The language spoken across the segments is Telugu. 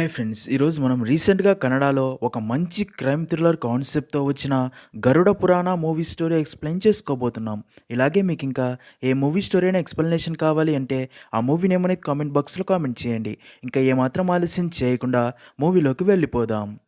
Hi friends. ఈరోజు మనం రీసెంట్గా కన్నడలో ఒక మంచి క్రైమ్ థ్రిల్లర్ కాన్సెప్ట్తో వచ్చిన గరుడ పురాణ మూవీ స్టోరీ ఎక్స్ప్లెయిన్ చేసుకోబోతున్నాం. ఇలాగే మీకు ఇంకా ఏ మూవీ స్టోరీ అయినా ఎక్స్ప్లెనేషన్ కావాలి అంటే ఆ మూవీ నేమ్ అనేది కామెంట్ బాక్స్లో కామెంట్ చేయండి. ఇంకా ఏమాత్రం ఆలస్యం చేయకుండా మూవీలోకి వెళ్ళిపోదాం.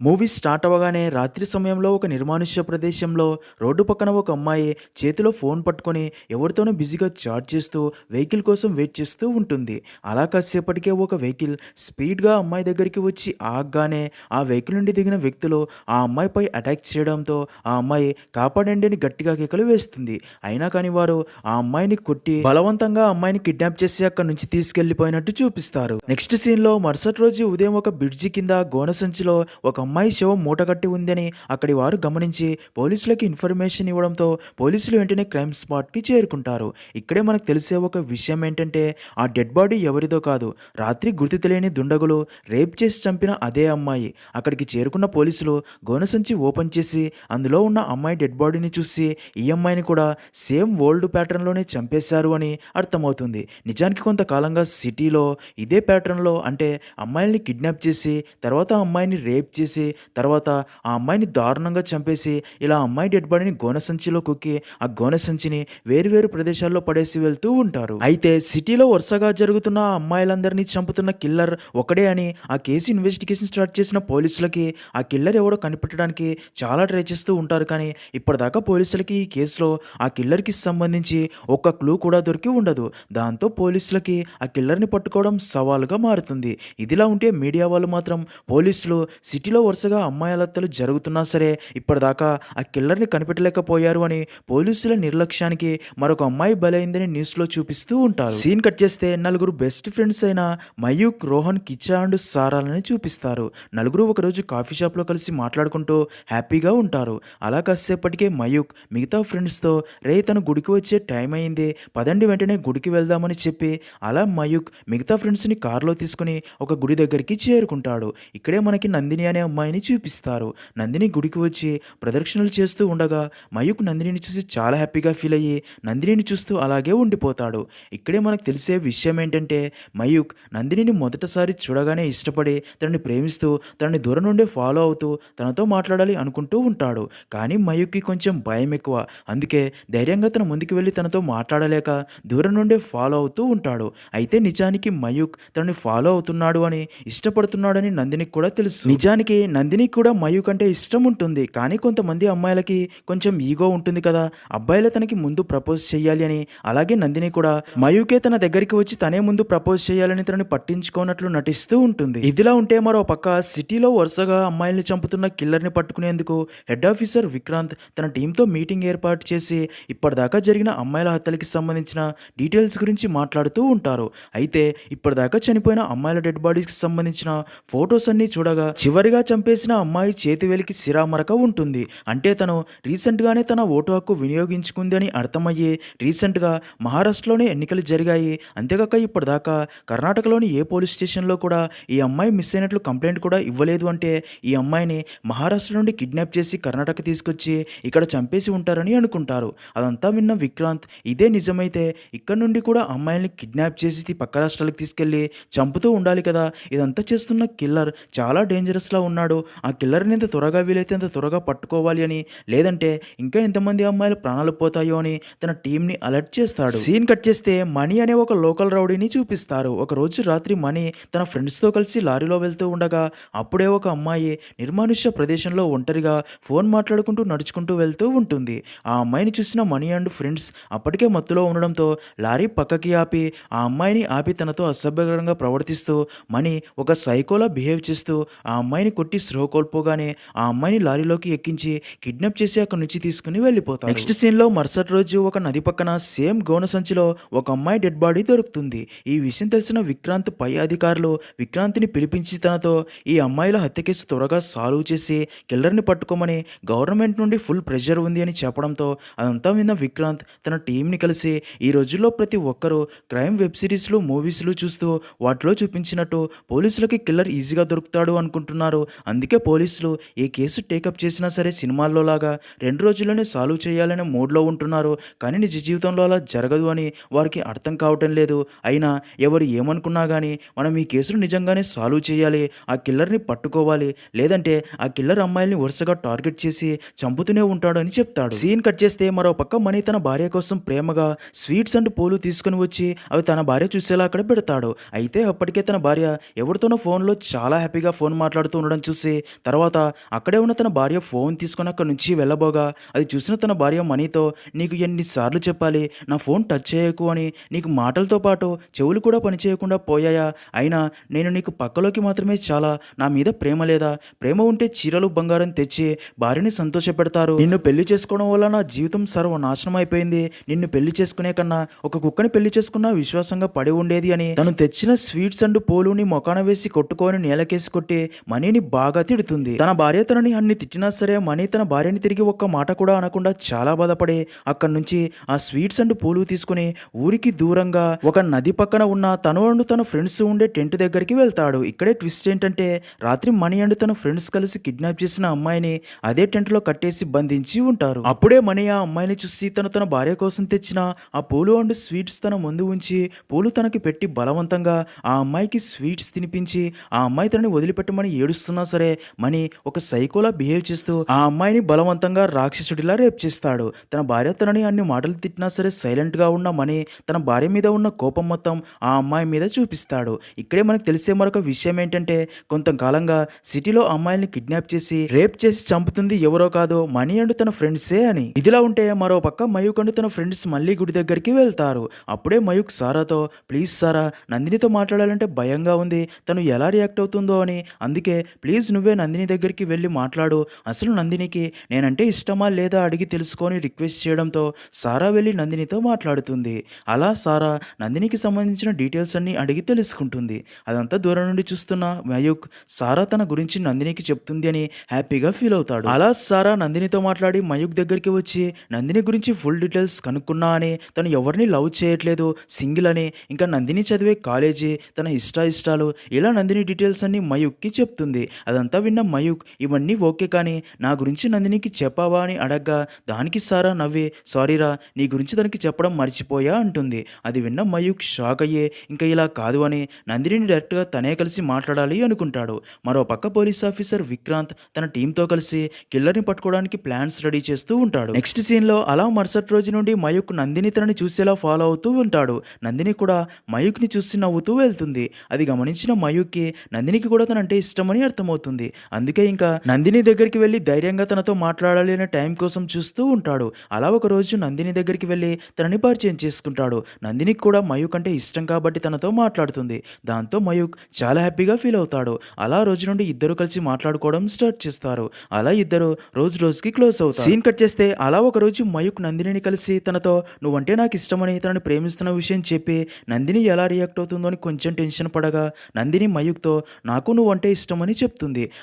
మూవీ స్టార్ట్ అవ్వగానే రాత్రి సమయంలో ఒక నిర్మానుష్య ప్రదేశంలో రోడ్డు పక్కన ఒక అమ్మాయి చేతిలో ఫోన్ పట్టుకొని ఎవరితోనో బిజీగా చాట్ చేస్తూ వెహికల్ కోసం వెయిట్ చేస్తూ ఉంటుంది. అలా కాసేపటికే ఒక వెహికల్ స్పీడ్గా అమ్మాయి దగ్గరికి వచ్చి ఆగగానే ఆ వెహికల్ నుండి దిగిన వ్యక్తులు ఆ అమ్మాయిపై అటాక్ చేయడంతో ఆ అమ్మాయి కాపాడండి అని గట్టిగా కేకలు వేస్తుంది. అయినా కానీ వారు ఆ అమ్మాయిని కొట్టి బలవంతంగా అమ్మాయిని కిడ్నాప్ చేసి అక్కడి నుంచి తీసుకెళ్ళిపోయినట్టు చూపిస్తారు. నెక్స్ట్ సీన్లో మరుసటి రోజు ఉదయం ఒక బ్రిడ్జి కింద గోన సంచిలో ఒక అమ్మాయి శవం మూటగట్టి ఉందని అక్కడి వారు గమనించి పోలీసులకి ఇన్ఫర్మేషన్ ఇవ్వడంతో పోలీసులు వెంటనే క్రైమ్ స్పాట్కి చేరుకుంటారు. ఇక్కడే మనకు తెలిసే ఒక విషయం ఏంటంటే ఆ డెడ్ బాడీ ఎవరిదో కాదు రాత్రి గుర్తు తెలియని దుండగులు రేప్ చేసి చంపిన అదే అమ్మాయి. అక్కడికి చేరుకున్న పోలీసులు గోన సంచి ఓపెన్ చేసి అందులో ఉన్న అమ్మాయి డెడ్ బాడీని చూసి ఈ అమ్మాయిని కూడా సేమ్ ఓల్డ్ ప్యాటర్న్లోనే చంపేశారు అని అర్థమవుతుంది. నిజానికి కొంతకాలంగా సిటీలో ఇదే ప్యాటర్న్లో అంటే అమ్మాయిల్ని కిడ్నాప్ చేసి తర్వాత అమ్మాయిని రేప్ చేసి తర్వాత ఆ అమ్మాయిని దారుణంగా చంపేసి ఇలా అమ్మాయి డెడ్ బాడీని గోన సంచిలో కుక్కి ఆ గోన సంచిని వేరువేరు ప్రదేశాల్లో పడేసి వెళ్తూ ఉంటారు. అయితే సిటీలో వరుసగా జరుగుతున్న ఆ అమ్మాయిలందరినీ చంపుతున్న కిల్లర్ ఒకడే అని ఆ కేసు ఇన్వెస్టిగేషన్ స్టార్ట్ చేసిన పోలీసులకి ఆ కిల్లర్ ఎవడో కనిపెట్టడానికి చాలా ట్రై చేస్తూ ఉంటారు కానీ ఇప్పటిదాకా పోలీసులకి ఈ కేసులో ఆ కిల్లర్కి సంబంధించి ఒక్క క్లూ కూడా దొరికి ఉండదు. దాంతో పోలీసులకి ఆ కిల్లర్ని పట్టుకోవడం సవాలుగా మారుతుంది. ఇదిలా ఉంటే మీడియా వాళ్ళు మాత్రం పోలీసులు సిటీలో వరుసగా అమ్మాయిలత్తలు జరుగుతున్నా సరే ఇప్పటిదాకా ఆ కిల్లర్ని కనిపెట్టలేకపోయారు అని పోలీసుల నిర్లక్ష్యానికి మరొక అమ్మాయి బలైందని న్యూస్లో చూపిస్తూ ఉంటారు. సీన్ కట్ చేస్తే నలుగురు బెస్ట్ ఫ్రెండ్స్ అయిన మయూక్ రోహన్ కిచ్చా అండ్ సారాలని చూపిస్తారు. నలుగురు ఒకరోజు కాఫీ షాప్లో కలిసి మాట్లాడుకుంటూ హ్యాపీగా ఉంటారు. అలా కాసేపటికే మయూక్ మిగతా ఫ్రెండ్స్తో రే తను గుడికి వచ్చే టైం అయింది. పదండి వెంటనే గుడికి వెళ్దామని చెప్పి అలా మయూక్ మిగతా ఫ్రెండ్స్ని కారులో తీసుకుని ఒక గుడి దగ్గరికి చేరుకుంటాడు. ఇక్కడే మనకి నందిని అనే అమ్మాయిని చూపిస్తారు. నందిని గుడికి వచ్చి ప్రదక్షిణలు చేస్తూ ఉండగా మయూక్ నందినిని చూసి చాలా హ్యాపీగా ఫీల్ అయ్యి నందినిని చూస్తూ అలాగే ఉండిపోతాడు. ఇక్కడే మనకు తెలిసే విషయం ఏంటంటే మయూక్ నందినిని మొదటిసారి చూడగానే ఇష్టపడి తనని ప్రేమిస్తూ తనని దూరం నుండే ఫాలో అవుతూ తనతో మాట్లాడాలి అనుకుంటూ ఉంటాడు. కానీ మయూక్కి కొంచెం భయం ఎక్కువ. అందుకే ధైర్యంగా తన ముందుకు వెళ్ళి తనతో మాట్లాడలేక దూరం నుండే ఫాలో అవుతూ ఉంటాడు. అయితే నిజానికి మయూక్ తనని ఫాలో అవుతున్నాడు అని ఇష్టపడుతున్నాడని నందినికి కూడా తెలుసు. నిజానికి నందిని కూడా మయూ కంటే ఇష్టం ఉంటుంది. కానీ కొంతమంది అమ్మాయిలకి కొంచెం ఈగో ఉంటుంది కదా. అబ్బాయిలు తనకి ముందు ప్రపోజ్ చేయాలి అని. అలాగే నందిని కూడా మయూకే తన దగ్గరికి వచ్చి తనే ముందు ప్రపోజ్ చేయాలని తనని పట్టించుకోనట్లు నటిస్తూ ఉంటుంది. ఇదిలా ఉంటే మరో పక్క సిటీలో వరుసగా అమ్మాయిల్ని చంపుతున్న కిల్లర్ని పట్టుకునేందుకు హెడ్ ఆఫీసర్ విక్రాంత్ తన టీంతో మీటింగ్ ఏర్పాటు చేసి ఇప్పటిదాకా జరిగిన అమ్మాయిల హత్యలకి సంబంధించిన డీటెయిల్స్ గురించి మాట్లాడుతూ ఉంటారు. అయితే ఇప్పటిదాకా చనిపోయిన అమ్మాయిల డెడ్ బాడీస్కి సంబంధించిన ఫొటోస్ అన్ని చూడగా చివరిగా చంపేసిన అమ్మాయి చేతి వెలికి సిరామరక ఉంటుంది. అంటే తను రీసెంట్గానే తన ఓటు హక్కు వినియోగించుకుంది అని అర్థమయ్యే రీసెంట్గా మహారాష్ట్రలోనే ఎన్నికలు జరిగాయి. అంతేకాక ఇప్పటిదాకా కర్ణాటకలోని ఏ పోలీస్ స్టేషన్లో కూడా ఈ అమ్మాయి మిస్ అయినట్లు కంప్లైంట్ కూడా ఇవ్వలేదు అంటే ఈ అమ్మాయిని మహారాష్ట్ర నుండి కిడ్నాప్ చేసి కర్ణాటక తీసుకొచ్చి ఇక్కడ చంపేసి ఉంటారని అనుకుంటారు. అదంతా విన్న విక్రాంత్ ఇదే నిజమైతే ఇక్కడ నుండి కూడా అమ్మాయిల్ని కిడ్నాప్ చేసి పక్క రాష్ట్రాలకు తీసుకెళ్ళి చంపుతూ ఉండాలి కదా. ఇదంతా చేస్తున్న కిల్లర్ చాలా డేంజరస్లా ఉన్నాడు. ఆ కిల్లర్ని ఎంత త్వరగా వీలైతే అంత త్వరగా పట్టుకోవాలి అని. లేదంటే ఇంకా ఎంతమంది అమ్మాయిలు ప్రాణాలు పోతాయో అని తన టీంని అలర్ట్ చేస్తాడు. సీన్ కట్ చేస్తే మణి అనే ఒక లోకల్ రౌడీని చూపిస్తారు. ఒక రోజు రాత్రి మణి తన ఫ్రెండ్స్తో కలిసి లారీలో వెళ్తూ ఉండగా అప్పుడే ఒక అమ్మాయి నిర్మానుష్య ప్రదేశంలో ఒంటరిగా ఫోన్ మాట్లాడుకుంటూ నడుచుకుంటూ వెళ్తూ ఉంటుంది. ఆ అమ్మాయిని చూసిన మణి అండ్ ఫ్రెండ్స్ అప్పటికే మత్తులో ఉండడంతో లారీ పక్కకి ఆపి ఆ అమ్మాయిని ఆపి తనతో అసభ్యకరంగా ప్రవర్తిస్తూ మణి ఒక సైకోలా బిహేవ్ చేస్తూ ఆ అమ్మాయిని కొట్టి స్పృహ కోల్పోగానే ఆ అమ్మాయిని లారీలోకి ఎక్కించి కిడ్నాప్ చేసి అక్కడి నుంచి తీసుకుని వెళ్ళిపోతారు. నెక్స్ట్ సీన్లో మరుసటి రోజు ఒక నది పక్కన సేమ్ గోన సంచిలో ఒక అమ్మాయి డెడ్ బాడీ దొరుకుతుంది. ఈ విషయం తెలిసిన విక్రాంత్ పై అధికారులు విక్రాంత్ని పిలిపించి తనతో ఈ అమ్మాయిల హత్య కేసు త్వరగా సాల్వ్ చేసి కిల్లర్ని పట్టుకోమని గవర్నమెంట్ నుండి ఫుల్ ప్రెషర్ ఉంది అని చెప్పడంతో అదంతా విన్న విక్రాంత్ తన టీంని కలిసి ఈ రోజుల్లో ప్రతి ఒక్కరూ క్రైమ్ వెబ్ సిరీస్లు మూవీస్లు చూస్తూ వాటిలో చూపించినట్టు పోలీసులకి కిల్లర్ ఈజీగా దొరుకుతాడు అనుకుంటున్నారు అందుకే పోలీసులు ఈ కేసు టేకప్ చేసినా సరే సినిమాల్లో లాగా రెండు రోజుల్లోనే సాల్వ్ చేయాలనే మూడ్లో ఉంటున్నారు. కానీ నిజ జీవితంలో అలా జరగదు అని వారికి అర్థం కావటం లేదు. అయినా ఎవరు ఏమనుకున్నా కానీ మనం ఈ కేసును నిజంగానే సాల్వ్ చేయాలి ఆ కిల్లర్ని పట్టుకోవాలి లేదంటే ఆ కిల్లర్ అమ్మాయిల్ని వరుసగా టార్గెట్ చేసి చంపుతూనే ఉంటాడు అని చెప్తాడు. సీన్ కట్ చేస్తే మరో పక్క మణి తన భార్య కోసం ప్రేమగా స్వీట్స్ అండ్ పూలు తీసుకుని వచ్చి అవి తన భార్య చూసేలా అక్కడ పెడతాడు. అయితే అప్పటికే తన భార్య ఎవరితోనో ఫోన్లో చాలా హ్యాపీగా ఫోన్ మాట్లాడుతూ ఉండడం చూసి తర్వాత అక్కడే ఉన్న తన భార్య ఫోన్ తీసుకుని అక్కడి నుంచి వెళ్ళబోగా. అది చూసిన తన భార్య మనీతో నీకు ఎన్నిసార్లు చెప్పాలి నా ఫోన్ టచ్ చేయకు అని నీకు మాటలతో పాటు చెవులు కూడా పనిచేయకుండా పోయాయా? అయినా నేను నీకు పక్కలోకి మాత్రమే చాలా నా మీద ప్రేమ లేదా? ప్రేమ ఉంటే చీరలు బంగారం తెచ్చి భార్యని సంతోషపెడతారు. నిన్ను పెళ్ళి చేసుకోవడం వల్ల నా జీవితం సర్వనాశనం అయిపోయింది. నిన్ను పెళ్ళి చేసుకునే కన్నా ఒక కుక్కని పెళ్ళి చేసుకున్నా విశ్వాసంగా పడి ఉండేది అని. తను తెచ్చిన స్వీట్స్ అండ్ పోలుని మొకాన వేసి కొట్టుకొని నేలకేసి కొట్టి మనీని బాగా తిడుతుంది. తన భార్య తనని అన్ని తిట్టినా సరే మనీ తన భార్యని తిరిగి ఒక్క మాట కూడా అనకుండా చాలా బాధపడే అక్కడి నుంచి ఆ స్వీట్స్ అండ్ పూలు తీసుకుని ఊరికి దూరంగా ఒక నది పక్కన ఉన్న తను అండ్ తన ఫ్రెండ్స్ ఉండే టెంట్ దగ్గరికి వెళ్తాడు. ఇక్కడే ట్విస్ట్ ఏంటంటే రాత్రి మనీ అండ్ తన ఫ్రెండ్స్ కలిసి కిడ్నాప్ చేసిన అమ్మాయిని అదే టెంట్లో కట్టేసి బంధించి ఉంటారు. అప్పుడే మనీ ఆ అమ్మాయిని చూసి తను తన భార్య కోసం తెచ్చిన ఆ పూలు అండ్ స్వీట్స్ తన ముందు ఉంచి పూలు తనకి పెట్టి బలవంతంగా ఆ అమ్మాయికి స్వీట్స్ తినిపించి ఆ అమ్మాయి తనని వదిలిపెట్టమని ఏడుస్తున్నా సరే మనీ ఒక సైకోలా బిహేవ్ చేస్తూ ఆ అమ్మాయిని బలవంతంగా రాక్షసుడిలా రేప్ చేస్తాడు. తన భార్య తనని అన్ని మాటలు తిట్టినా సరే సైలెంట్గా ఉన్న మనీ తన భార్య మీద ఉన్న కోపం మొత్తం ఆ అమ్మాయి మీద చూపిస్తాడు. ఇక్కడే మనకు తెలిసే మరొక విషయం ఏంటంటే కొంతకాలంగా సిటీలో అమ్మాయిని కిడ్నాప్ చేసి రేప్ చేసి చంపుతుంది ఎవరో కాదో మనీ అండ్ తన ఫ్రెండ్సే అని. ఇదిలా ఉంటే మరో పక్క మయూక్ అండ్ తన ఫ్రెండ్స్ మళ్ళీ గుడి దగ్గరికి వెళ్తారు. అప్పుడే మయూక్ సారాతో ప్లీజ్ సారా నందినితో మాట్లాడాలంటే భయంగా ఉంది. తను ఎలా రియాక్ట్ అవుతుందో అని. అందుకే ప్లీజ్ ప్లీజ్ నువ్వే నందిని దగ్గరికి వెళ్ళి మాట్లాడు. అసలు నందినికి నేనంటే ఇష్టమా లేదా అడిగి తెలుసుకొని రిక్వెస్ట్ చేయడంతో సారా వెళ్ళి నందినితో మాట్లాడుతుంది. అలా సారా నందినికి సంబంధించిన డీటెయిల్స్ అన్ని అడిగి తెలుసుకుంటుంది. అదంతా దూరం నుండి చూస్తున్న మయూక్ సారా తన గురించి నందినికి చెప్తుంది అని హ్యాపీగా ఫీల్ అవుతాడు. అలా సారా నందినితో మాట్లాడి మయూక్ దగ్గరికి వచ్చి నందిని గురించి ఫుల్ డీటెయిల్స్ కనుక్కున్నా అని తను ఎవరిని లవ్ చేయట్లేదు సింగిల్ అని ఇంకా నందిని చదివే కాలేజీ తన ఇష్ట ఇష్టాలు ఇలా నందిని డీటెయిల్స్ అన్ని మయూక్కి చెప్తుంది. అదంతా విన్న మయూక్ ఇవన్నీ ఓకే కానీ నా గురించి నందినికి చెప్పావా? అని అడగ్గా దానికి సారా నవ్వి సారీరా నీ గురించి తనకి చెప్పడం మర్చిపోయా అంటుంది. అది విన్న మయూక్ షాక్ అయ్యే ఇంకా ఇలా కాదు అని నందిని డైరెక్ట్గా తనే కలిసి మాట్లాడాలి అనుకుంటాడు. మరో పక్క పోలీస్ ఆఫీసర్ విక్రాంత్ తన టీంతో కలిసి కిల్లర్ని పట్టుకోవడానికి ప్లాన్స్ రెడీ చేస్తూ ఉంటాడు. నెక్స్ట్ సీన్లో అలా మరుసటి రోజు నుండి మయూక్ నందిని తనని చూసేలా ఫాలో అవుతూ ఉంటాడు. నందిని కూడా మయూక్ని చూసి నవ్వుతూ వెళ్తుంది. అది గమనించిన మయూక్కి నందినికి కూడా తనంటే ఇష్టమని అర్థం అర్థమవుతుంది. అందుకే ఇంకా నందిని దగ్గరికి వెళ్ళి ధైర్యంగా తనతో మాట్లాడాలి అనే టైం కోసం చూస్తూ ఉంటాడు. అలా ఒక రోజు నందిని దగ్గరికి వెళ్ళి తనని పరిచయం చేసుకుంటాడు. నందినికి కూడా మయూక్ అంటే ఇష్టం కాబట్టి తనతో మాట్లాడుతుంది. దాంతో మయూక్ చాలా హ్యాపీగా ఫీల్ అవుతాడు. అలా రోజు నుండి ఇద్దరు కలిసి మాట్లాడుకోవడం స్టార్ట్ చేస్తారు. అలా ఇద్దరు రోజు రోజుకి క్లోజ్ అవుతారు. సీన్ కట్ చేస్తే అలా ఒక రోజు మయూక్ నందినిని కలిసి తనతో నువ్వంటే నాకు ఇష్టమని తనని ప్రేమిస్తున్న విషయం చెప్పి నందిని ఎలా రియాక్ట్ అవుతుందో అని కొంచెం టెన్షన్ పడగా నందిని మయూక్తో నాకు నువ్వంటే ఇష్టమని చెప్తుంది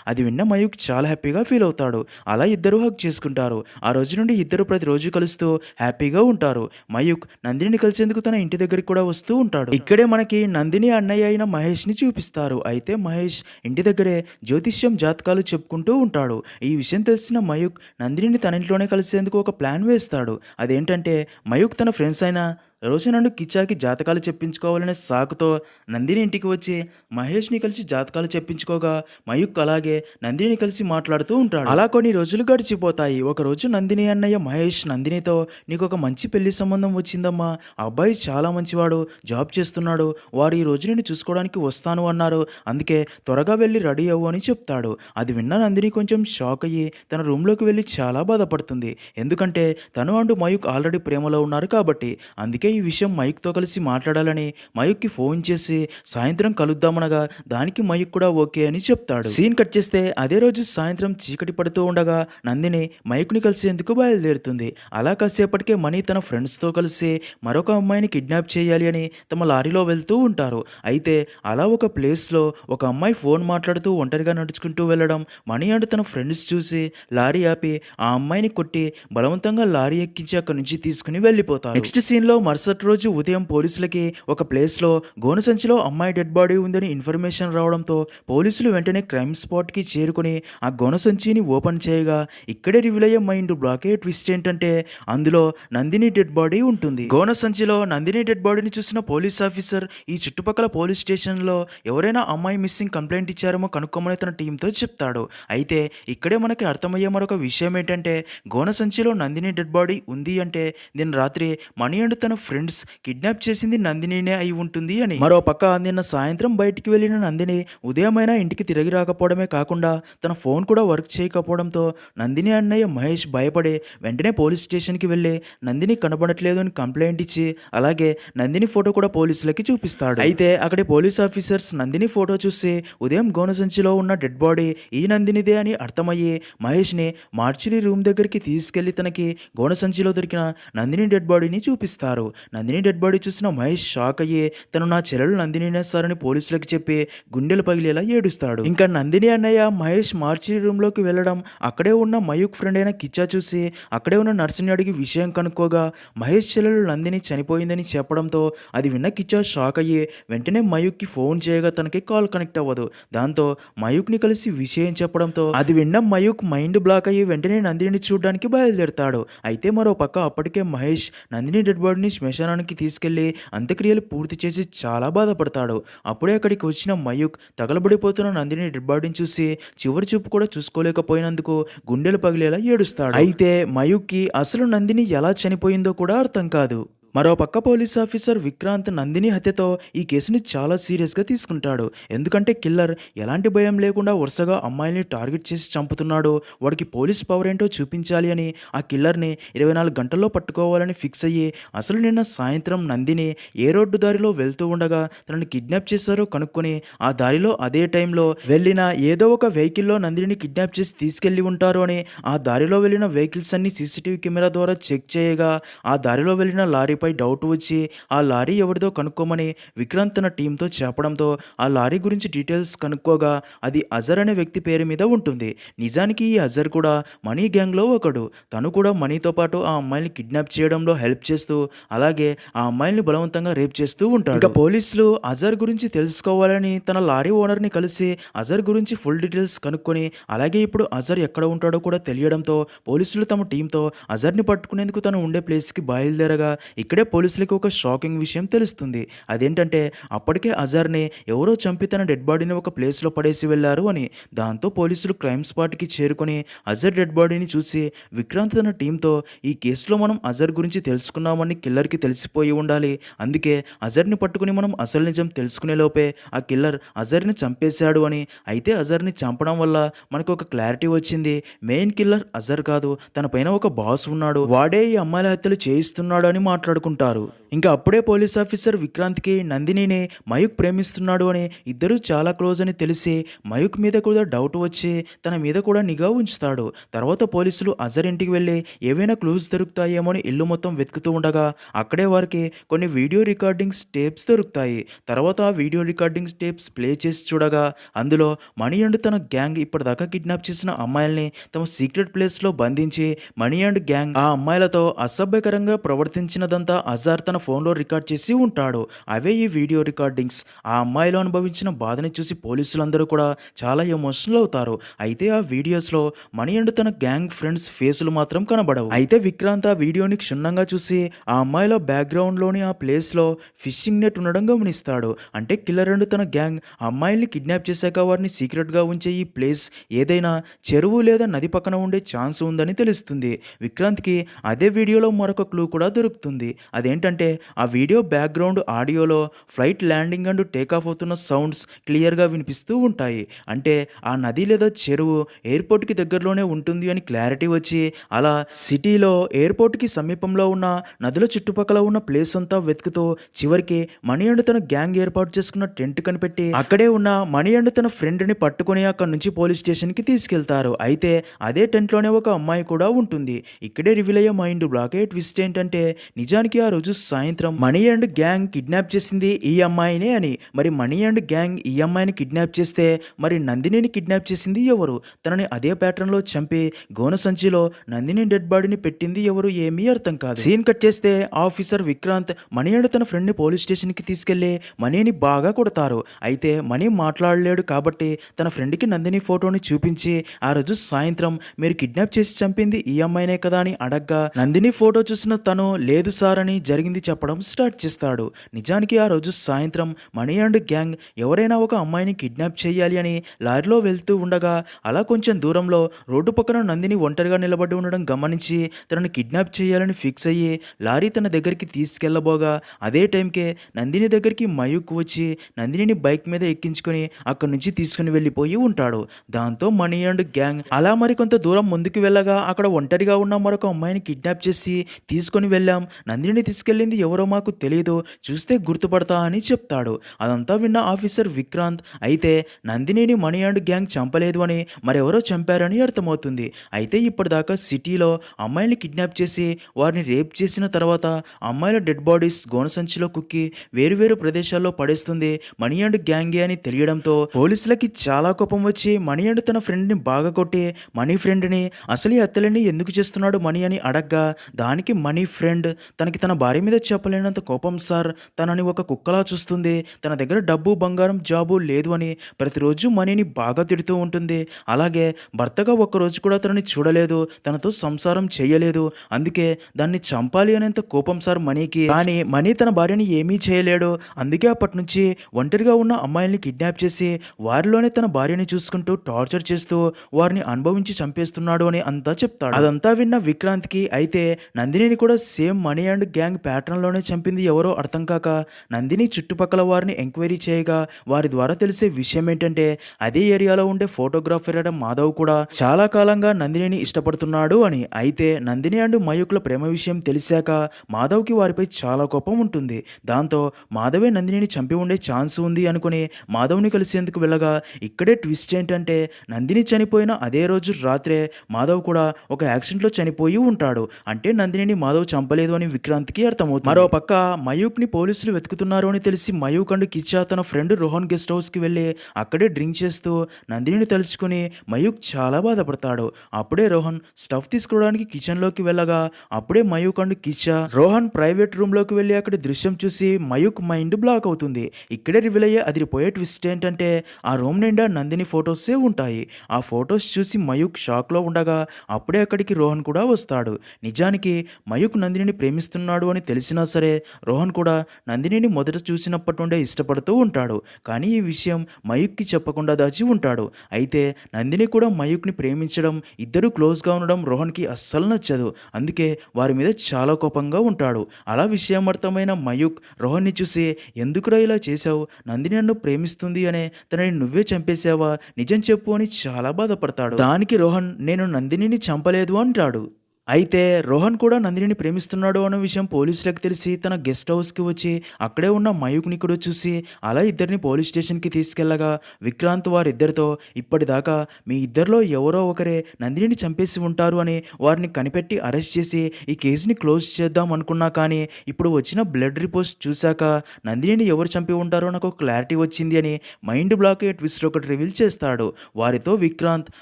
అది విన్న మయూక్ చాలా హ్యాపీగా ఫీల్ అవుతాడు. అలా ఇద్దరు హక్ చేసుకుంటారు. ఆ రోజు నుండి ఇద్దరు ప్రతిరోజు కలుస్తూ హ్యాపీగా ఉంటారు. మయూక్ నందిని కలిసేందుకు తన ఇంటి దగ్గరికి కూడా వస్తూ ఉంటాడు. ఇక్కడే మనకి నందిని అన్నయ్య అయిన మహేష్ని చూపిస్తారు. అయితే మహేష్ ఇంటి దగ్గరే జ్యోతిష్యం జాతకాలు చెప్పుకుంటూ ఉంటాడు. ఈ విషయం తెలిసిన మయూక్ నందిని తన ఇంట్లోనే కలిసేందుకు ఒక ప్లాన్ వేస్తాడు. అదేంటంటే మయూక్ తన ఫ్రెండ్స్ అయిన రోజు నన్ను కిచాకి జాతకాలు చెప్పించుకోవాలనే సాకుతో నందిని ఇంటికి వచ్చి మహేష్ని కలిసి జాతకాలు చెప్పించుకోగా మయూక్ అలాగే నందిని కలిసి మాట్లాడుతూ ఉంటాడు. అలా కొన్ని రోజులు గడిచిపోతాయి. ఒక రోజు నందిని అన్నయ్య మహేష్ నందినితో నీకు ఒక మంచి పెళ్ళి సంబంధం వచ్చిందమ్మా. అబ్బాయి చాలా మంచివాడు. జాబ్ చేస్తున్నాడు. వారు ఈ రోజు నేను చూసుకోవడానికి వస్తాను అన్నారు. అందుకే త్వరగా వెళ్ళి రెడీ అవ్వు అని చెప్తాడు. అది విన్న నందిని కొంచెం షాక్ అయ్యి తన రూమ్లోకి వెళ్ళి చాలా బాధపడుతుంది. ఎందుకంటే తను అండ్ మయూక్ ఆల్రెడీ ప్రేమలో ఉన్నారు కాబట్టి అందుకే ఈ విషయం మయూక్తో కలిసి మాట్లాడాలని మయూక్కి ఫోన్ చేసి సాయంత్రం కలుద్దామనగా దానికి మయూక్ కూడా ఓకే అని చెప్తాడు. సీన్ కట్ చేస్తే అదే రోజు సాయంత్రం చీకటి పడుతూ ఉండగా నందిని మైక్ని కలిసేందుకు బయలుదేరుతుంది. అలా కాసేపటికే మణి తన ఫ్రెండ్స్తో కలిసి మరొక అమ్మాయిని కిడ్నాప్ చేయాలి అని తమ లారీలో వెళ్తూ ఉంటారు. అయితే అలా ఒక ప్లేస్లో ఒక అమ్మాయి ఫోన్ మాట్లాడుతూ ఒంటరిగా నడుచుకుంటూ వెళ్ళడం మణి అండ్ తన ఫ్రెండ్స్ చూసి లారీ ఆపి ఆ అమ్మాయిని కొట్టి బలవంతంగా లారీ ఎక్కించి అక్కడి నుంచి తీసుకుని వెళ్ళిపోతారు. నెక్స్ట్ సీన్లో మరుస మరుసటి రోజు ఉదయం పోలీసులకి ఒక ప్లేస్లో గోను సంచిలో అమ్మాయి డెడ్ బాడీ ఉందని ఇన్ఫర్మేషన్ రావడంతో పోలీసులు వెంటనే క్రైమ్ స్పాట్కి చేరుకుని ఆ గోనసంచిని ఓపెన్ చేయగా ఇక్కడే రివీల్ అయ్యే మైండ్ బ్లాకే ట్విస్ట్ ఏంటంటే అందులో నందిని డెడ్ బాడీ ఉంటుంది. గోన సంచిలో నందిని డెడ్ బాడీని చూసిన పోలీస్ ఆఫీసర్ ఈ చుట్టుపక్కల పోలీస్ స్టేషన్లో ఎవరైనా అమ్మాయి మిస్సింగ్ కంప్లైంట్ ఇచ్చారేమో కనుక్కోమని తన టీంతో చెప్తాడు. అయితే ఇక్కడే మనకి అర్థమయ్యే మరొక విషయం ఏంటంటే గోన సంచిలో నందిని డెడ్ బాడీ ఉంది అంటే దీని రాత్రి మణి అండ్ తన ఫ్రెండ్స్ కిడ్నాప్ చేసింది నందినినే అయి ఉంటుంది అని. మరో పక్క నిన్న సాయంత్రం బయటికి వెళ్ళిన నందిని ఉదయమైనా ఇంటికి తిరిగి రాకపోవడమే కాకుండా తన ఫోన్ కూడా వర్క్ చేయకపోవడంతో నందిని అన్నయ్య మహేష్ భయపడి వెంటనే పోలీస్ స్టేషన్కి వెళ్ళి నందిని కనబడట్లేదు అని కంప్లైంట్ ఇచ్చి అలాగే నందిని ఫోటో కూడా పోలీసులకి చూపిస్తాడు. అయితే అక్కడి పోలీస్ ఆఫీసర్స్ నందిని ఫోటో చూసి ఉదయం గోనసంచిలో ఉన్న డెడ్ బాడీ ఈ నందినిదే అని అర్థమయ్యి మహేష్ని మార్చురీ రూమ్ దగ్గరికి తీసుకెళ్ళి తనకి గోనసంచిలో దొరికిన నందిని డెడ్ బాడీని చూపిస్తారు. నందిని డెడ్ బాడీ చూసిన మహేష్ షాక్ అయ్యి తను నా చెల్లెలు నందినినే అని పోలీసులకు చెప్పి గుండెలు పగిలేలా ఏడుస్తాడు. ఇంకా నందిని అన్నయ్య మహేష్ మార్చి రూమ్లోకి వెళ్ళడం అక్కడే ఉన్న మయూక్ ఫ్రెండ్ అయిన కిచ్చా చూసి అక్కడే ఉన్న నర్సుని అడిగి విషయం కనుక్కోగా మహేష్ చెల్లెలు నందిని చనిపోయిందని చెప్పడంతో అది విన్న కిచ్చా షాక్ అయ్యి వెంటనే మయూక్కి ఫోన్ చేయగా తనకి కాల్ కనెక్ట్ అవ్వదు. దాంతో మయూక్ని కలిసి విషయం చెప్పడంతో అది విన్న మయూక్ మైండ్ బ్లాక్ అయ్యి వెంటనే నందిని చూడడానికి బయలుదేరుతాడు. అయితే మరో పక్క అప్పటికే మహేష్ నందిని డెడ్ బాడీని శ్మశానానికి తీసుకెళ్ళి అంత్యక్రియలు పూర్తి చేసి చాలా బాధపడతాడు. అప్పుడే అక్కడికి వచ్చిన మయూక్ తగలబడిపోతున్న నందిని డెడ్ బాడీని చూసి చివరి చూపు కూడా చూసుకోలేకపోయినందుకు గుండెలు పగిలేలా ఏడుస్తాడు. అయితే మయూక్కి అసలు నందిని ఎలా చనిపోయిందో కూడా అర్థం కాదు. మరో పక్క పోలీస్ ఆఫీసర్ విక్రాంత్ నందిని హత్యతో ఈ కేసుని చాలా సీరియస్గా తీసుకుంటాడు. ఎందుకంటే కిల్లర్ ఎలాంటి భయం లేకుండా వరుసగా అమ్మాయిల్ని టార్గెట్ చేసి చంపుతున్నాడు. వాడికి పోలీస్ పవర్ ఏంటో చూపించాలి అని ఆ కిల్లర్ని ఇరవై నాలుగు గంటల్లో పట్టుకోవాలని ఫిక్స్ అయ్యి అసలు నిన్న సాయంత్రం నందిని ఏ రోడ్డు దారిలో వెళ్తూ ఉండగా తనని కిడ్నాప్ చేశారో కనుక్కొని ఆ దారిలో అదే టైంలో వెళ్ళిన ఏదో ఒక వెహికల్లో నందిని కిడ్నాప్ చేసి తీసుకెళ్ళి ఉంటారు అని ఆ దారిలో వెళ్ళిన వెహికల్స్ అన్ని సీసీటీవీ కెమెరా ద్వారా చెక్ చేయగా ఆ దారిలో వెళ్ళిన లారీపై డౌట్ వచ్చి ఆ లారీ ఎవరిదో కనుక్కోమని విక్రాంత్ తన టీంతో చెప్పడంతో ఆ లారీ గురించి డీటెయిల్స్ కనుక్కోగా అది అజర్ అనే వ్యక్తి పేరు మీద ఉంటుంది. నిజానికి ఈ అజర్ కూడా మనీ గ్యాంగ్లో ఒకడు. తను కూడా మనీతో పాటు ఆ అమ్మాయిని కిడ్నాప్ చేయడంలో హెల్ప్ చేస్తూ అలాగే ఆ అమ్మాయిని బలవంతంగా రేప్ చేస్తూ ఉంటాడు. ఇక పోలీసులు అజర్ గురించి తెలుసుకోవాలని తన లారీ ఓనర్ని కలిసి అజర్ గురించి ఫుల్ డీటెయిల్స్ కనుక్కొని అలాగే ఇప్పుడు అజర్ ఎక్కడ ఉంటాడో కూడా తెలియడంతో పోలీసులు తమ టీంతో అజర్ని పట్టుకునేందుకు తను ఉండే ప్లేస్కి బయలుదేరగా ఇక్కడే పోలీసులకు ఒక షాకింగ్ విషయం తెలుస్తుంది. అదేంటంటే అప్పటికే అజర్ని ఎవరో చంపి తన డెడ్ బాడీని ఒక ప్లేస్లో పడేసి వెళ్ళారు అని దాంతో పోలీసులు క్రైమ్ స్పాట్కి చేరుకొని అజర్ డెడ్ బాడీని చూసి విక్రాంత్ తన టీంతో ఈ కేసులో మనం అజర్ గురించి తెలుసుకున్నామని కిల్లర్కి తెలిసిపోయి ఉండాలి. అందుకే అజర్ని పట్టుకుని మనం అసలు నిజం తెలుసుకునే లోపే ఆ కిల్లర్ అజర్ని చంపేశాడు అని అయితే అజర్ని చంపడం వల్ల మనకు ఒక క్లారిటీ వచ్చింది. మెయిన్ కిల్లర్ అజర్ కాదు తన పైన ఒక బాస్ ఉన్నాడు. వాడే ఈ అమ్మాయిల హత్యలు చేయిస్తున్నాడు అని మాట్లాడుకుంటారు. ఇంకా అప్పుడే పోలీస్ ఆఫీసర్ విక్రాంత్కి నందినినే మయూక్ ప్రేమిస్తున్నాడు అని ఇద్దరు చాలా క్లోజ్ అని తెలిసి మయూక్ మీద కూడా డౌట్ వచ్చి తన మీద కూడా నిఘా ఉంచుతాడు. తర్వాత పోలీసులు అజర్ ఇంటికి వెళ్ళి ఏవైనా క్లూస్ దొరుకుతాయేమో అని ఇల్లు మొత్తం వెతుకుతూ ఉండగా అక్కడే వారికి కొన్ని వీడియో రికార్డింగ్స్ టేప్స్ దొరుకుతాయి. తర్వాత ఆ వీడియో రికార్డింగ్స్ టేప్స్ ప్లే చేసి చూడగా అందులో మణి అండ్ తన గ్యాంగ్ ఇప్పటిదాకా కిడ్నాప్ చేసిన అమ్మాయిల్ని తమ సీక్రెట్ ప్లేస్లో బంధించి మణి అండ్ గ్యాంగ్ ఆ అమ్మాయిలతో అసభ్యకరంగా ప్రవర్తించినదంతా అజార్ తన ఫోన్లో రికార్డ్ చేసి ఉంటాడు. అవే ఈ వీడియో రికార్డింగ్స్. ఆ అమ్మాయిలో అనుభవించిన బాధని చూసి పోలీసులందరూ కూడా చాలా ఎమోషనల్ అవుతారు. అయితే ఆ వీడియోస్లో మణి అండ్ తన గ్యాంగ్ ఫ్రెండ్స్ ఫేసులు మాత్రం కనబడవు. అయితే విక్రాంత్ ఆ వీడియోని క్షుణ్ణంగా చూసి ఆ అమ్మాయిలో బ్యాక్గ్రౌండ్లోని ఆ ప్లేస్లో ఫిషింగ్ నెట్ ఉండడం గమనిస్తాడు. అంటే కిల్లర్ అండ్ తన గ్యాంగ్ అమ్మాయిల్ని కిడ్నాప్ చేశాక వారిని సీక్రెట్గా ఉంచే ఈ ప్లేస్ ఏదైనా చెరువు లేదా నది పక్కన ఉండే ఛాన్స్ ఉందని తెలుస్తుంది. విక్రాంత్కి అదే వీడియోలో మరొక క్లూ కూడా దొరుకుతుంది. అదేంటంటే ఆ వీడియో బ్యాక్గ్రౌండ్ ఆడియోలో flight landing and take off అవుతున్న సౌండ్స్ క్లియర్గా వినిపిస్తూ ఉంటాయి. అంటే ఆ నది లేదా చెరువు ఎయిర్పోర్ట్కి దగ్గరలోనే ఉంటుంది అని క్లారిటీ వచ్చి అలా సిటీలో ఎయిర్పోర్ట్కి సమీపంలో ఉన్న నదుల చుట్టుపక్కల ఉన్న ప్లేస్ అంతా వెతుకుతూ చివరికి మణి అండ్ తన గ్యాంగ్ ఏర్పాటు చేసుకున్న టెంట్ కనిపెట్టి అక్కడే ఉన్న మణి అండ్ తన ఫ్రెండ్ని పట్టుకుని అక్కడి నుంచి పోలీస్ స్టేషన్కి తీసుకెళ్తారు. అయితే అదే టెంట్లోనే ఒక అమ్మాయి కూడా ఉంటుంది. ఇక్కడే రివీల్ అయ్యే మైండ్ బ్లాక్ అయ్యే ట్విస్ట్ ఏంటంటే నిజానికి ఆ రోజు సాయంత్రం మనీ అండ్ గ్యాంగ్ కిడ్నాప్ చేసింది ఈ అమ్మాయినే అని. మరి మనీ అండ్ గ్యాంగ్ ఈ అమ్మాయిని కిడ్నాప్ చేస్తే మరి నందినిని కిడ్నాప్ చేసింది ఎవరు? తనని అదే ప్యాటర్న్లో చంపి గోన సంచిలో నందిని డెడ్ బాడీని పెట్టింది ఎవరు ఏమీ అర్థం కాదు. సీన్ కట్ చేస్తే ఆఫీసర్ విక్రాంత్ మణి అండ్ తన ఫ్రెండ్ని పోలీస్ స్టేషన్కి తీసుకెళ్ళి మనీని బాగా కొడతారు. అయితే మనీ మాట్లాడలేడు కాబట్టి తన ఫ్రెండ్కి నందిని ఫోటోని చూపించి ఆ రోజు సాయంత్రం మీరు కిడ్నాప్ చేసి చంపింది ఈ అమ్మాయినే కదా అని అడగ్గా నందిని ఫోటో చూసిన తను లేదు సార్ అని జరిగింది చెప్పడం స్టార్ట్ చేస్తాడు. నిజానికి ఆ రోజు సాయంత్రం మణి అండ్ గ్యాంగ్ ఎవరైనా ఒక అమ్మాయిని కిడ్నాప్ చేయాలి అని లారీలో వెళ్తూ ఉండగా అలా కొంచెం దూరంలో రోడ్డు పక్కన నందిని ఒంటరిగా నిలబడి ఉండడం గమనించి తనని కిడ్నాప్ చేయాలని ఫిక్స్ అయ్యి లారీ తన దగ్గరికి తీసుకెళ్ళబోగా అదే టైంకే నందిని దగ్గరికి మయూక్ వచ్చి నందినిని బైక్ మీద ఎక్కించుకొని అక్కడి నుంచి తీసుకుని వెళ్ళిపోయి ఉంటాడు. దాంతో మణి అండ్ గ్యాంగ్ అలా మరి కొంత దూరం ముందుకు వెళ్ళగా అక్కడ ఒంటరిగా ఉన్న మరొక అమ్మాయిని కిడ్నాప్ చేసి తీసుకొని వెళ్ళాం. నందిని తీసుకెళ్ళింది ఎవరో మాకు తెలియదు చూస్తే గుర్తుపడతా అని చెప్తాడు. అదంతా విన్న ఆఫీసర్ విక్రాంత్ అయితే నందినిని మణి అండ్ గ్యాంగ్ చంపలేదు అని మరెవరో చంపారని అర్థమవుతుంది. అయితే ఇప్పటిదాకా సిటీలో అమ్మాయిని కిడ్నాప్ చేసి వారిని రేప్ చేసిన తర్వాత అమ్మాయిల డెడ్ బాడీస్ గోనసంచిలో కుక్కి వేరువేరు ప్రదేశాల్లో పడేస్తుంది మణి అండ్ గ్యాంగే అని తెలియడంతో పోలీసులకి చాలా కోపం వచ్చి మణి అండ్ తన ఫ్రెండ్ని బాగా కొట్టి మనీ ఫ్రెండ్ని అసలు ఈ హత్యలని ఎందుకు చేస్తున్నాడు మణి అని అడగ్గా దానికి మనీ ఫ్రెండ్ తనకి తన భార్య మీద చెప్పలేనంత కోపం సార్. తనని ఒక కుక్కలా చూస్తుంది. తన దగ్గర డబ్బు బంగారం జాబు లేదు అని. ప్రతిరోజు మనీని బాగా తిడుతూ ఉంటుంది. అలాగే భర్తగా ఒక్కరోజు కూడా తనని చూడలేదు. తనతో సంసారం చేయలేదు. అందుకే దాన్ని చంపాలి అనేంత కోపం సార్ మనీకి. కానీ మనీ తన భార్యని ఏమీ చేయలేడు. అందుకే అప్పటి నుంచి ఒంటరిగా ఉన్న అమ్మాయిల్ని కిడ్నాప్ చేసి వారిలోనే తన భార్యని చూసుకుంటూ టార్చర్ చేస్తూ వారిని అనుభవించి చంపేస్తున్నాడు అని అంతా చెప్తాడు. అదంతా విన్న విక్రాంత్కి అయితే నందినిని కూడా సేమ్ మనీ అండ్ గ్యాంగ్ ప్యాటర్న్లోనే చంపింది ఎవరో అర్థం కాక నందిని చుట్టుపక్కల వారిని ఎంక్వైరీ చేయగా వారి ద్వారా తెలిసే విషయం ఏంటంటే అదే ఏరియాలో ఉండే ఫోటోగ్రాఫర్ అయిన మాధవ్ కూడా చాలా కాలంగా నందినిని ఇష్టపడుతున్నాడు అని. అయితే నందిని అండ్ మయూక్ల ప్రేమ విషయం తెలిసాక మాధవ్కి వారిపై చాలా కోపం ఉంటుంది. దాంతో మాధవే నందినిని చంపి ఉండే ఛాన్స్ ఉంది అనుకుని మాధవ్ని కలిసేందుకు వెళ్ళగా ఇక్కడే ట్విస్ట్ ఏంటంటే నందిని చనిపోయిన అదే రోజు రాత్రే మాధవ్ కూడా ఒక యాక్సిడెంట్లో చనిపోయి ఉంటాడు. అంటే నందినిని మాధవ్ చంపలేదు అని విక్రాంత్కి అర్థమవుతుంది. మరో పక్క మయూక్ని పోలీసులు వెతుకుతున్నారు అని తెలిసి మయూక్ అండ్ కిచ్చా తన ఫ్రెండ్ రోహన్ గెస్ట్ హౌస్కి వెళ్ళి అక్కడే డ్రింక్ చేస్తూ నందినిని తలుచుకుని మయూక్ చాలా బాధపడతాడు. అప్పుడే రోహన్ స్టఫ్ తీసుకోవడానికి కిచెన్లోకి వెళ్ళగా అప్పుడే మయూక్ అండ్ కిచ్చా రోహన్ ప్రైవేట్ రూమ్లోకి వెళ్ళి అక్కడ దృశ్యం చూసి మయూక్ మైండ్ బ్లాక్ అవుతుంది. ఇక్కడే రివీల్ అయ్యే అదిరిపోయే ట్విస్ట్ ఏంటంటే ఆ రూమ్ నిండా నందిని ఫొటోసే ఉంటాయి. ఆ ఫొటోస్ చూసి మయూక్ షాక్లో ఉండగా అప్పుడే అక్కడికి రోహన్ కూడా వస్తాడు. నిజానికి మయూక్ నందినిని ప్రేమిస్తున్నాడు అని తెలిసిన సరే రోహన్ కూడా నందినిని మొదట చూసినప్పటి నుండే ఇష్టపడుతూ ఉంటాడు. కానీ ఈ విషయం మయూక్కి చెప్పకుండా దాచి ఉంటాడు. అయితే నందిని కూడా మయూక్ని ప్రేమించడం ఇద్దరు క్లోజ్గా ఉండడం రోహన్కి అస్సలు నచ్చదు. అందుకే వారి మీద చాలా కోపంగా ఉంటాడు. అలా విషయం అర్థమైన మయూక్ రోహన్ని చూసి ఎందుకురా ఇలా చేశావు? నందిని నన్ను ప్రేమిస్తుంది అనే తనని నువ్వే చంపేశావా? నిజం చెప్పు అని చాలా బాధపడతాడు. దానికి రోహన్ నేను నందినిని చంపలేదు అంటాడు. అయితే రోహన్ కూడా నందినిని ప్రేమిస్తున్నాడు అన్న విషయం పోలీసులకు తెలిసి తన గెస్ట్ హౌస్కి వచ్చి అక్కడే ఉన్న మయూక్ని కూడా చూసి అలా ఇద్దరిని పోలీస్ స్టేషన్కి తీసుకెళ్ళగా విక్రాంత్ వారిద్దరితో ఇప్పటిదాకా మీ ఇద్దరిలో ఎవరో ఒకరే నందినిని చంపేసి ఉంటారు అని వారిని కనిపెట్టి అరెస్ట్ చేసి ఈ కేసుని క్లోజ్ చేద్దాం అనుకున్నా కానీ ఇప్పుడు వచ్చిన బ్లడ్ రిపోర్ట్స్ చూశాక నందినిని ఎవరు చంపి ఉంటారో నాకు క్లారిటీ వచ్చింది అని మైండ్ బ్లాక్ అయ్యే ట్విస్ట్ ఒకటి రివీల్ చేస్తాడు. వారితో విక్రాంత్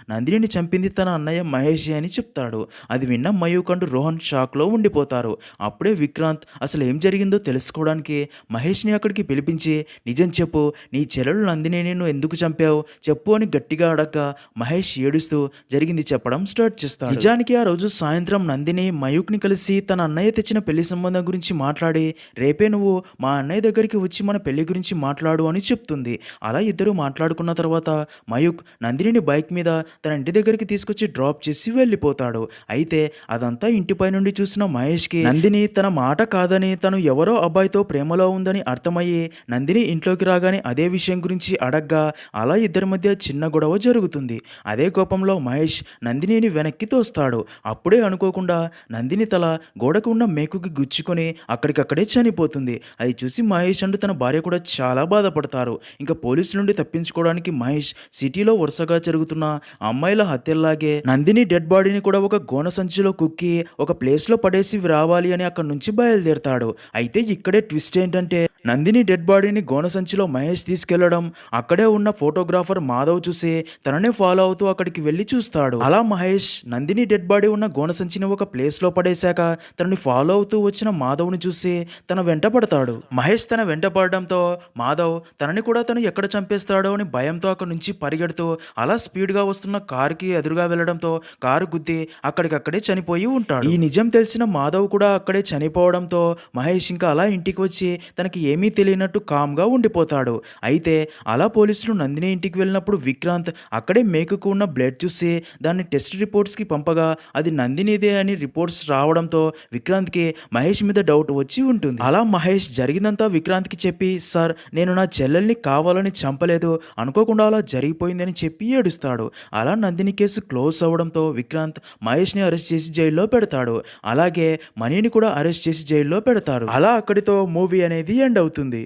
నందినిని చంపింది తన అన్నయ్య మహేష్ అని చెప్తాడు. అది విన్న మయూక్ అండ్ రోహన్ షాక్లో ఉండిపోతారు. అప్పుడే విక్రాంత్ అసలు ఏం జరిగిందో తెలుసుకోవడానికి? మహేష్ని అక్కడికి పిలిపించి? నిజం చెప్పు నీ చెల్లెలు నందిని నేను ఎందుకు చంపావు? చెప్పు అని గట్టిగా అడక్క మహేష్ ఏడుస్తూ జరిగింది చెప్పడం స్టార్ట్ చేస్తాడు. నిజానికి ఆ రోజు సాయంత్రం నందిని మయూక్ని కలిసి తన అన్నయ్య తెచ్చిన పెళ్ళి సంబంధం గురించి మాట్లాడి రేపే నువ్వు మా అన్నయ్య దగ్గరికి వచ్చి మన పెళ్ళి గురించి మాట్లాడు అని చెప్తుంది. అలా ఇద్దరు మాట్లాడుకున్న తర్వాత మయూక్ నందినిని బైక్ మీద తన ఇంటి దగ్గరికి తీసుకొచ్చి డ్రాప్ చేసి వెళ్ళిపోతాడు. అయితే అదంతా ఇంటిపై నుండి చూసిన మహేష్కి. నందిని తన మాట కాదని తను ఎవరో అబ్బాయితో ప్రేమలో ఉందని అర్థమయ్యి నందిని ఇంట్లోకి రాగానే అదే విషయం గురించి అడగ్గా అలా ఇద్దరి మధ్య చిన్న గొడవ జరుగుతుంది. అదే కోపంలో మహేష్ నందినిని వెనక్కి తోస్తాడు. అప్పుడే అనుకోకుండా నందిని తల గోడకు ఉన్న మేకుకి గుచ్చుకొని అక్కడికక్కడే చనిపోతుంది. అది చూసి మహేష్ అండ్ తన భార్య కూడా చాలా బాధపడతారు. ఇంకా పోలీసుల నుండి తప్పించుకోవడానికి మహేష్ సిటీలో వరుసగా జరుగుతున్న అమ్మాయిల హత్యల్లాగే నందిని డెడ్ బాడీని కూడా ఒక గోన సంచిలో కుక్కి ఒక ప్లేస్లో పడేసి రావాలి అని అక్కడి నుంచి బయలుదేరతాడు. అయితే ఇక్కడే ట్విస్ట్ ఏంటంటే నందిని డెడ్ బాడీని గోన సంచిలో మహేష్ తీసుకెళ్ళడం అక్కడే ఉన్న ఫోటోగ్రాఫర్ మాధవ్ చూసి తననే ఫాలో అవుతూ అక్కడికి వెళ్ళి చూస్తాడు. అలా మహేష్ నందిని డెడ్ బాడీ ఉన్న గోన సంచిని ఒక ప్లేస్లో పడేశాక తనని ఫాలో అవుతూ వచ్చిన మాధవ్ని చూసి తన వెంట పడతాడు. మహేష్ తన వెంట పడడంతో మాధవ్ తనని కూడా తను ఎక్కడ చంపేస్తాడో అని భయంతో అక్కడి నుంచి పరిగెడుతూ అలా స్పీడ్గా వస్తున్న కారుకి ఎదురుగా వెళ్ళడంతో కారు గుద్ది అక్కడికక్కడే చనిపోయి ఉంటాడు. ఈ నిజం తెలిసిన మాధవ్ కూడా అక్కడే చనిపోవడంతో మహేష్ ఇంకా అలా ఇంటికి వచ్చి తనకి ఏమీ తెలియనట్టు కామ్గా ఉండిపోతాడు. అయితే అలా పోలీసులు నందిని ఇంటికి వెళ్ళినప్పుడు విక్రాంత్ అక్కడే మేకకు ఉన్న బ్లడ్ చూసి దాన్ని టెస్ట్ రిపోర్ట్స్కి పంపగా అది నందినిదే అని రిపోర్ట్స్ రావడంతో విక్రాంత్కి మహేష్ మీద డౌట్ వచ్చి ఉంటుంది. అలా మహేష్ జరిగిందంతా విక్రాంత్కి చెప్పి సార్ నేను నా చెల్లెల్ని కావాలని చంపలేదు అనుకోకుండా అలా జరిగిపోయిందని చెప్పి ఏడుస్తాడు. అలా నందిని కేసు క్లోజ్ అవ్వడంతో విక్రాంత్ మహేష్ని అరెస్ట్ చేసి జైల్లో పెడతాడు. అలాగే మనీని కూడా అరెస్ట్ చేసి జైల్లో పెడతారు అలా అక్కడితో మూవీ అనేది ఎండ్ అవుతుంది.